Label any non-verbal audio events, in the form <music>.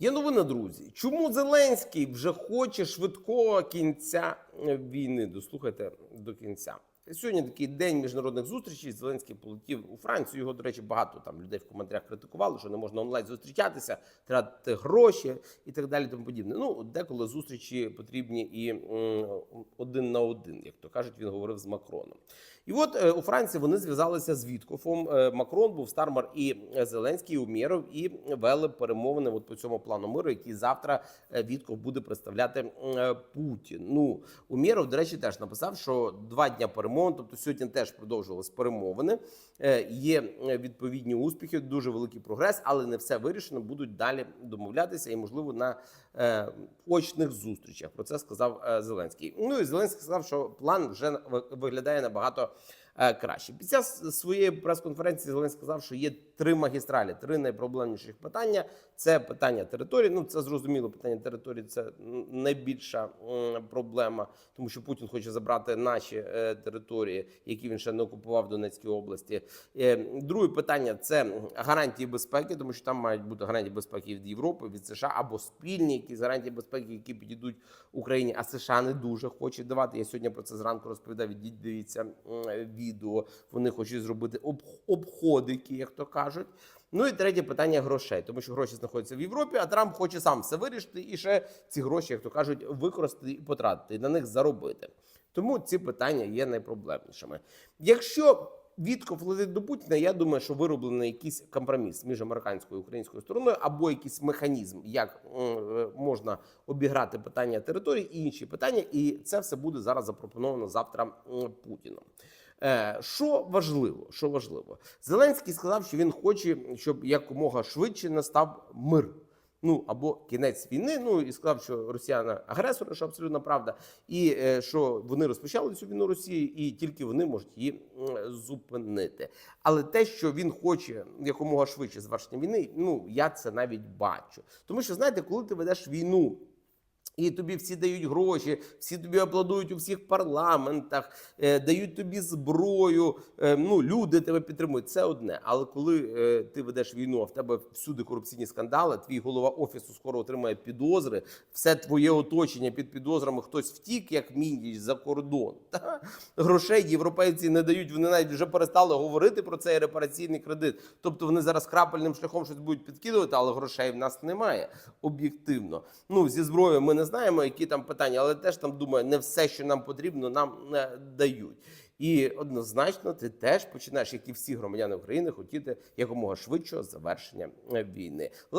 Є новина, друзі. Чому Зеленський вже хоче швидкого кінця е, війни? Дослухайте до кінця. Сьогодні такий день міжнародних зустрічей. Зеленський полетів у Францію. Його, до речі, багато там людей в коментарях критикували, що не можна онлайн зустрічатися, тратити гроші і так далі. Тому подібне. Ну, деколи зустрічі потрібні і один на один, як то кажуть, він говорив з Макроном. І от е, у Франції вони зв'язалися з Віткофом. Е, Макрон був Стармар і е, Зеленський Умєров і вели перемовини от по цьому плану миру, який завтра Вітков буде представляти Путін. Ну Умєров, до речі, теж написав, що два дня перемовин, тобто сьогодні теж продовжувалися перемовини. Е, Є е, відповідні успіхи, дуже великий прогрес, але не все вирішено. Будуть далі домовлятися і, можливо, на е, очних зустрічах. Про це сказав Зеленський. Ну і Зеленський сказав, що план вже виглядає набагато краще. Під час своєї прес-конференції Зеленський сказав, що є три магістралі, три найпроблемніших питання. Це питання території. Ну це зрозуміло. Питання території це найбільша проблема, тому що Путін хоче забрати наші е, території, які він ще не окупував в Донецькій області. Е, Друге питання це гарантії безпеки, тому що там мають бути гарантії безпеки від Європи, від США або спільні якісь гарантії безпеки, які підійдуть Україні. А США не дуже хочуть давати. Я сьогодні про це зранку розповідав. Дивіться м, відео. Вони хочуть зробити об- обходики, як то кажуть. Ну і третє питання грошей, тому що гроші знаходяться в Європі, а Трамп хоче сам все вирішити і ще ці гроші, як то кажуть, використати і потратити, і на них заробити. Тому ці питання є найпроблемнішими. Якщо Вітков летить до Путіна, я думаю, що вироблений якийсь компроміс між американською і українською стороною, або якийсь механізм, як е, можна обіграти питання території і інші питання, і це все буде зараз запропоновано завтра Путіном. Що важливо? Що важливо? Зеленський сказав, що він хоче, щоб якомога швидше настав мир. Ну або кінець війни. Ну і сказав, що росіяни агресори, що абсолютно правда, і е, що вони розпочали цю війну Росії, і тільки вони можуть її зупинити. Але те, що він хоче якомога швидше завершення війни, ну я це навіть бачу. Тому що знаєте, коли ти ведеш війну. І тобі всі дають гроші, всі тобі аплодують у всіх парламентах, е, дають тобі зброю. е, ну люди тебе підтримують. Це одне. Але коли е, ти ведеш війну, а в тебе всюди корупційні скандали, твій голова офісу скоро отримає підозри, все твоє оточення під підозрами хтось втік, як міндіч за кордон. <laughs> Та? Грошей європейці не дають. Вони навіть вже перестали говорити про цей репараційний кредит. Тобто вони зараз крапельним шляхом щось будуть підкидувати, але грошей в нас немає об'єктивно. Ну зі зброєю ми не знаємо, які там питання, але теж там думаю, не все, що нам потрібно, нам не дають. І однозначно ти теж починаєш, як і всі громадяни України, хотіти якомога швидшого завершення е, війни.